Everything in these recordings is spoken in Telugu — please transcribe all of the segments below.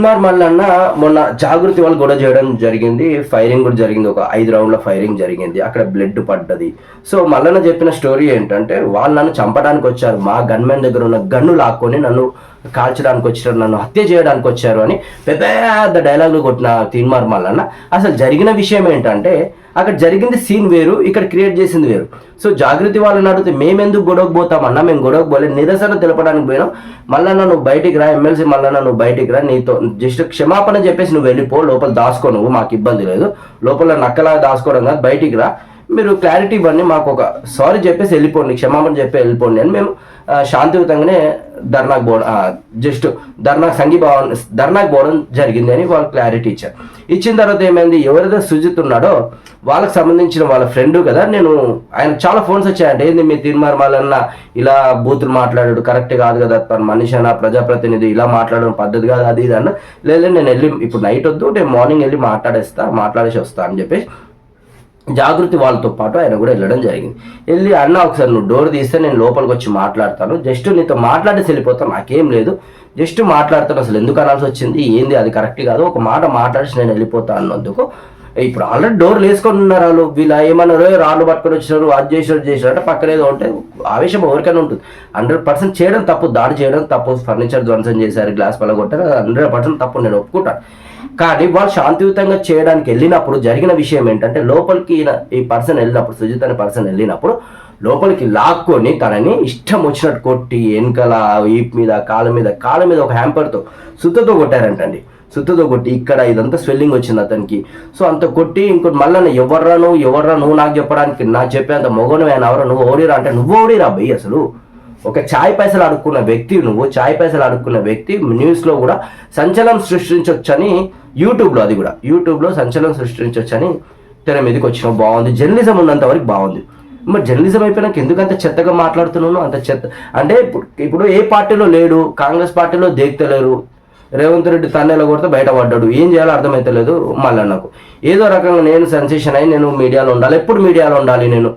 తీన్మార్ మల్లన్న మొన్న జాగృతి వాళ్ళు గొడవ చేయడం జరిగింది. ఫైరింగ్ కూడా జరిగింది. ఒక ఐదు రౌండ్ల ఫైరింగ్ జరిగింది. అక్కడ బ్లడ్ పడ్డది. సో మల్లన్న చెప్పిన స్టోరీ ఏంటంటే వాళ్ళు నన్ను చంపడానికి వచ్చారు. మా గన్మెన్ దగ్గర ఉన్న గన్ను లాక్కొని నన్ను కాల్చడానికి వచ్చారు. నన్ను హత్య చేయడానికి వచ్చారు అని పెద్ద పెద్ద డైలాగులు కొట్టిన తీన్మార్ మల్లన్న. అసలు జరిగిన విషయం ఏంటంటే అక్కడ జరిగింది సీన్ వేరు ఇక్కడ క్రియేట్ చేసింది వేరు. సో జాగృతి వాళ్ళని అడిగితే మేమెందుకు గొడవకు పోతామన్నా మేము గొడవకు పోలేదు నిరసన తెలపడానికి పోయినాం. మళ్ళా నన్ను బయటికి రా ఎమ్మెల్సీ మళ్ళా నన్ను బయటికి రా నీతో జస్ట్ క్షమాపణ చెప్పేసి నువ్వు వెళ్ళిపో లోపల దాసుకో నువ్వు మాకు ఇబ్బంది లేదు. లోపల నక్కలాగా దాసుకోవడం కాదు బయటికి రా. మీరు క్లారిటీ ఇవ్వండి మాకు ఒక సారీ చెప్పేసి వెళ్ళిపోండి క్షమాపణ చెప్పి వెళ్ళిపోండి అని మేము శాంతియుతంగానే ధర్నాకు పోవడం జస్ట్ ధర్నాకు సంఘీభావం ధర్నాకు పోవడం జరిగింది అని వాళ్ళు క్లారిటీ ఇచ్చారు. ఇచ్చిన తర్వాత ఏమైంది? ఎవరైతే సుజిత్ ఉన్నాడో వాళ్ళకి సంబంధించిన వాళ్ళ ఫ్రెండ్ కదా నేను ఆయన చాలా ఫోన్స్ వచ్చాయంటే ఏంది మీ తీర్మానం వాళ్ళన్న ఇలా బూతులు మాట్లాడాడు? కరెక్ట్ కాదు కదా తన మనిషి అన్న ప్రజాప్రతినిధి ఇలా మాట్లాడడం పద్ధతి కాదు అది ఇది అన్న. లేదు నేను వెళ్ళి ఇప్పుడు నైట్ వద్దు నేను మార్నింగ్ వెళ్ళి మాట్లాడేస్తా మాట్లాడేసి వస్తా అని చెప్పేసి జాగృతి వాళ్ళతో పాటు ఆయన కూడా వెళ్ళడం జరిగింది. వెళ్ళి అన్న ఒకసారి నువ్వు డోర్ తీస్తే నేను లోపలికి వచ్చి మాట్లాడతాను. జస్ట్ నీతో మాట్లాడేసి వెళ్ళిపోతాను నాకేం లేదు. జస్ట్ మాట్లాడతాను అసలు ఎందుకు అనాల్సి వచ్చింది ఏంది అది కరెక్ట్ కాదు. ఒక మాట మాట్లాడేసి నేను వెళ్ళిపోతాను అన్నందుకు ఇప్పుడు ఆల్రెడీ డోర్లు వేసుకొని ఉన్నారు వాళ్ళు. వీళ్ళు ఏమన్నారు రాళ్ళు పట్టుకొని వచ్చినారు అది చేసినారు చేసినారు అంటే పక్కన ఏదో ఉంటే ఆవేశం ఎవరికైనా ఉంటుంది. హండ్రెడ్ పర్సెంట్ చేయడం తప్పు దాడి చేయడం తప్పు ఫర్నిచర్ ధ్వంసం చేశారు గ్లాస్ పలగొట్టారు హండ్రెడ్ పర్సెంట్ తప్పు నేను ఒప్పుకుంటాను కానీ వాళ్ళు శాంతియుతంగా చేయడానికి వెళ్ళినప్పుడు జరిగిన విషయం ఏంటంటే లోపలికి ఈ పర్సన్ వెళ్ళినప్పుడు సుజిత్ అనే పర్సన్ వెళ్ళినప్పుడు లోపలికి లాక్కొని తనని ఇష్టం వచ్చినట్టు కొట్టి వెనకల ఈప్ మీద కాళ్ళ మీద కాళ్ళ మీద ఒక హ్యాంపర్తో సుత్తతో కొట్టారంటండి. సుత్తతో కొట్టి ఇక్కడ ఇదంతా స్వెల్లింగ్ వచ్చింది అతనికి. సో అంత కొట్టి ఇంకోటి మళ్ళీ ఎవర్రా నువ్వు ఎవర్రా నువ్వు నాకు చెప్పడానికి నాకు చెప్పేంత మొగను ఆయన ఎవరా? నువ్వు ఓడిరా అంటే నువ్వు ఓడిరా బయ్యి అసలు. ఒక ఛాయ్ పైసలు అడుక్కున్న వ్యక్తి నువ్వు ఛాయ్ పైసలు అడుక్కున్న వ్యక్తి న్యూస్లో కూడా సంచలనం సృష్టించవచ్చని యూట్యూబ్లో అది కూడా. యూట్యూబ్లో సంచలనం సృష్టించవచ్చని తెర మీదకి వచ్చిన బాగుంది. జర్నలిజం ఉన్నంత వరకు బాగుంది. మరి జర్నలిజం అయిపోయినాక ఎందుకు అంత చెత్తగా మాట్లాడుతున్నాను? అంత చెత్త అంటే ఇప్పుడు ఇప్పుడు ఏ పార్టీలో లేడు కాంగ్రెస్ పార్టీలో దేక్తలేరు. రేవంత్ రెడ్డి తన్నేలో కొడితే బయటపడ్డాడు. ఏం చేయాలో అర్థమైతలేదు మళ్ళీ నాకు ఏదో రకంగా నేను సెన్సేషన్ అయి నేను మీడియాలో ఉండాలి ఎప్పుడు మీడియాలో ఉండాలి నేను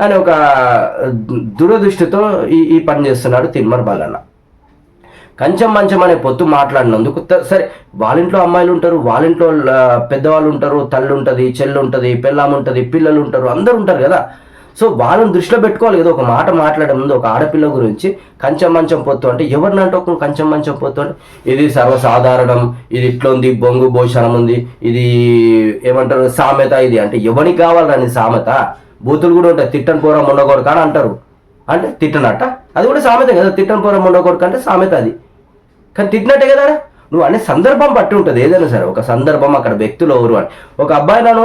అని ఒక దురదృష్టితో ఈ ఈ పని చేస్తున్నాడు తిన్మర్ బాలన్న కంచెం మంచం అనే పొత్తు మాట్లాడినందుకు సరే వాళ్ళ ఇంట్లో అమ్మాయిలు ఉంటారు వాళ్ళ ఇంట్లో పెద్దవాళ్ళు ఉంటారు తల్లి ఉంటుంది చెల్లు ఉంటుంది పెళ్ళాం ఉంటుంది పిల్లలు ఉంటారు అందరు ఉంటారు కదా. సో వాళ్ళని దృష్టిలో పెట్టుకోవాలి కదా. ఒక మాట మాట్లాడే ముందు ఒక ఆడపిల్ల గురించి కంచెం మంచం పొత్తు అంటే ఎవరినంటే ఒక కంచెం మంచం పొత్తు అంటే ఇది సర్వసాధారణం ఇది ఇట్లా ఉంది బొంగు భోషణం ఉంది ఇది ఏమంటారు సామెత ఇది అంటే ఎవరికి కావాలని సామెత? బూతులు కూడా ఉంటాయి తిట్టని పోరం ఉండకూడదు అని అంటారు. అంటే తిట్టనట్ట? అది కూడా సామెత కదా తిట్టని పోరం ఉండకూడదు అంటే సామెత అది. కానీ తిట్టినట్టే కదా నువ్వు అనే సందర్భం బట్టి ఉంటుంది ఏదైనా సరే. ఒక సందర్భం అక్కడ వ్యక్తులు ఎవరు అని. ఒక అబ్బాయి నాను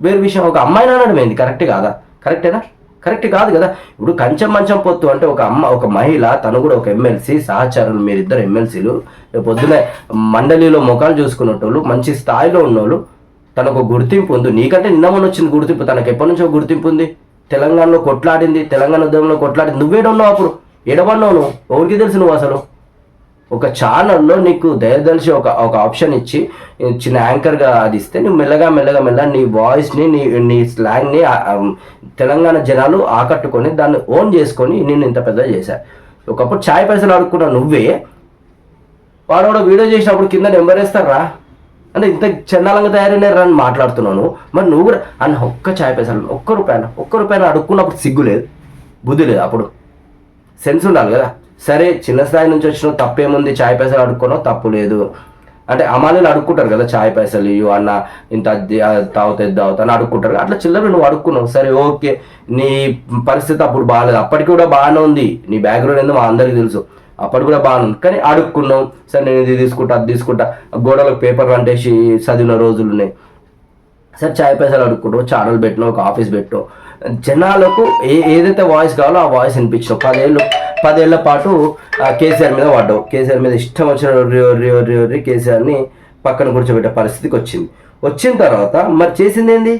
వేరు విషయం ఒక అమ్మాయి నానడం ఏంది? కరెక్ట్ కాదా? కరెక్టేనా? కరెక్ట్ కాదు కదా. ఇప్పుడు కంచెం మంచం పొత్తు అంటే ఒక అమ్మ ఒక మహిళ తను కూడా ఒక ఎమ్మెల్సీ సహచరులు మీరిద్దరు ఎమ్మెల్సీలు రేపు పొద్దున మండలిలో ముఖాలు చూసుకున్నట్టు మంచి స్థాయిలో ఉన్నోళ్ళు తనకు ఒక గుర్తింపు ఉంది. నీకంటే నిన్న మొన్న వచ్చింది గుర్తింపు తనకు ఎప్పటి నుంచో గుర్తింపు ఉంది. తెలంగాణలో కొట్లాడింది తెలంగాణ ఉద్యమంలో కొట్లాడింది. నువ్వేడున్నావు అప్పుడు? ఎడబడినావు నువ్వు? ఎవరికి తెలుసు నువ్వు అసలు? ఒక ఛానల్లో నీకు దయదలిచి ఒక ఒక ఆప్షన్ ఇచ్చి చిన్న యాంకర్గా అది ఇస్తే నువ్వు మెల్లగా మెల్లగా మెల్లగా నీ వాయిస్ని నీ నీ స్లాంగ్ని తెలంగాణ జనాలు ఆకట్టుకొని దాన్ని ఓన్ చేసుకొని నేను ఇంత పెద్ద చేశాను ఒకప్పుడు ఛాయ్ పైసలు అడుక్కున్న నువ్వే వాడు కూడా వీడియో చేసినప్పుడు కింద నెంబర్ వేస్తారా అంటే ఇంత చండాలంగా తయారైనారు అని మాట్లాడుతున్నాను. మరి నువ్వు కూడా అన్న ఒక్క ఛాయ్ పైసలు ఒక్క రూపాయన ఒక్క రూపాయన అడుక్కున్నప్పుడు సిగ్గు లేదు బుద్ధి లేదు అప్పుడు. సెన్స్ ఉండాలి కదా. సరే చిన్న స్థాయి నుంచి వచ్చిన తప్పేముంది? చాయ్ పైసలు అడుక్కున్నావు? తప్పు లేదు. అంటే అమ్మాయిలు అడుక్కుంటారు కదా చాయ్ పైసలు ఇవ్వు అన్న ఇంత అది తాగుతా తాగుతా అని అడుక్కుంటారు. అట్లా చిల్లర నువ్వు అడుక్కున్నావు. సరే ఓకే. నీ పరిస్థితి అప్పుడు బాగాలేదు. అప్పటికి కూడా బాగానే ఉంది. నీ బ్యాక్గ్రౌండ్ ఏందో మా అందరికీ తెలుసు. అప్పటి కూడా బాగానే ఉంది. కానీ అడుక్కున్నావు. సరే నేను ఇది తీసుకుంటా అది తీసుకుంటా. గోడలకు పేపర్ అంటేసి చదివిన రోజులు ఉన్నాయి సరే చాయ్ పైసలు అడుక్కుంటావు. ఛానల్ పెట్టినావు ఒక ఆఫీస్ పెట్టావు జనాలకు ఏ ఏదైతే వాయిస్ కావాలో ఆ వాయిస్ వినిపించినావు. పదేళ్ళు పదేళ్ళ పాటు కేసీఆర్ మీద పడ్డావు కేసీఆర్ మీద ఇష్టం వచ్చిన రి రి రి కేసీఆర్ని పక్కన కూర్చోబెట్టే పరిస్థితికి వచ్చింది. వచ్చిన తర్వాత మరి చేసింది ఏంది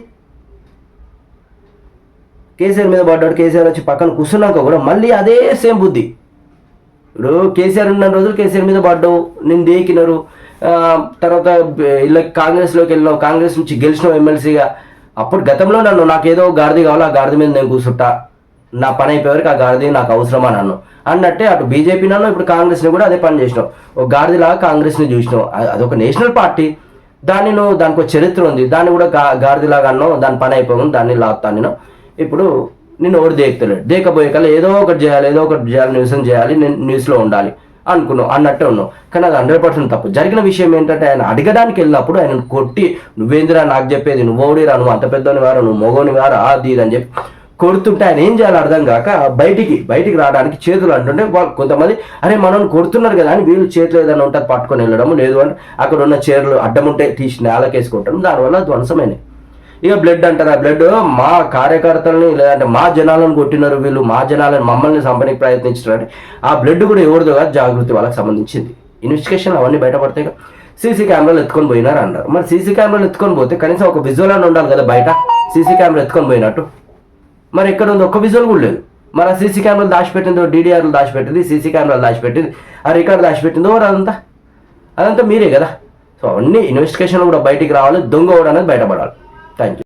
కేసీఆర్ మీద పడ్డాడు కేసీఆర్ వచ్చి పక్కన కూర్చున్నాక కూడా మళ్ళీ అదే సేమ్ బుద్ధి. ఇప్పుడు కేసీఆర్ ఉన్న రోజులు కేసీఆర్ మీద పడ్డావు నేను దేకినారు. తర్వాత ఇలా కాంగ్రెస్లోకి వెళ్ళినావు కాంగ్రెస్ నుంచి గెలిచినావు ఎమ్మెల్సీగా. అప్పుడు గతంలో నన్ను నాకేదో గాడిద కావాలి ఆ గాడిద మీద నేను కూర్చుంటా. నా పని అయిపోయేవరకు ఆ గాడిది నాకు అవసరమా నన్ను? అన్నట్టే అటు బీజేపీ నన్ను ఇప్పుడు కాంగ్రెస్ని కూడా అదే పని చేసినావు ఒక గాడిదిలాగా కాంగ్రెస్ని చూసినావు అదొక నేషనల్ పార్టీ. దాన్ని నువ్వు దానికి ఒక చరిత్ర ఉంది. దాన్ని కూడా గా గాడిదిలాగా అన్నావు. దాని పని అయిపోయింది దాన్ని లాగుతాను నేను ఇప్పుడు నేను ఎవరు దేకుతలేడు? దేకపోయే కల్లా ఏదో ఒకటి చేయాలి ఏదో ఒకటి చేయాలి న్యూస్ చేయాలి నేను న్యూస్లో ఉండాలి అనుకున్నావు. అన్నట్టే ఉన్నావు. కానీ అది హండ్రెడ్ పర్సెంట్ తప్పు. జరిగిన విషయం ఏంటంటే ఆయన అడగడానికి వెళ్ళినప్పుడు ఆయన కొట్టి నువ్వేందిరా నాకు చెప్పేది? నువ్వు ఓడిరా నువ్వు అంత పెద్దోని వారు నువ్వు మొగోని వారా అది ఇది అని చెప్పి కొడుతుంటే ఆయన ఏం చేయాలి అర్థం కాక బయటికి బయటికి రావడానికి చేతులు అంటుంటే వాళ్ళు కొంతమంది అరే మనం కొడుతున్నారు కదా అని వీళ్ళు చేతులు ఏదైనా ఉంటారు పట్టుకొని వెళ్ళడం లేదు అంటే అక్కడ ఉన్న చీరలు అడ్డం ఉంటే తీసి నేలకేసుకుంటాం దానివల్ల ధ్వంసమైనవి. ఇక బ్లడ్ అంటారు. ఆ బ్లడ్ మా కార్యకర్తలని లేదంటే మా జనాలను కొట్టినారు వీళ్ళు మా జనాలను మమ్మల్ని చంపడానికి ప్రయత్నించారంటే ఆ బ్లడ్ కూడా ఎవరిదో కాదు జాగృతి వాళ్ళకి సంబంధించింది. ఇన్వెస్టిగేషన్ అవన్నీ బయటపడతాయి సీసీ కెమెరాలు ఎత్తుకొని పోయినారు అన్నారు మరి సీసీ కెమెరాలు ఎత్తుకొని పోతే కనీసం ఒక విజువల్ అని ఉండాలి కదా బయట. సీసీ కెమెరా ఎత్తుకొని పోయినట్టు. మరి ఎక్కడ ఉంది? ఒక్క విజువల్ కూడా లేదు. మరి ఆ సీసీ కెమెరాలు దాచిపెట్టిందో డీడీఆర్లు దాచిపెట్టింది సీసీ కెమెరాలు దాచిపెట్టింది ఆ రికార్డు దాచిపెట్టిందో అదంతా? అదంతా మీరే కదా. సో అన్ని ఇన్వెస్టిగేషన్లు కూడా బయటికి రావాలి దొంగ కూడా అనేది బయటపడాలి. Thank you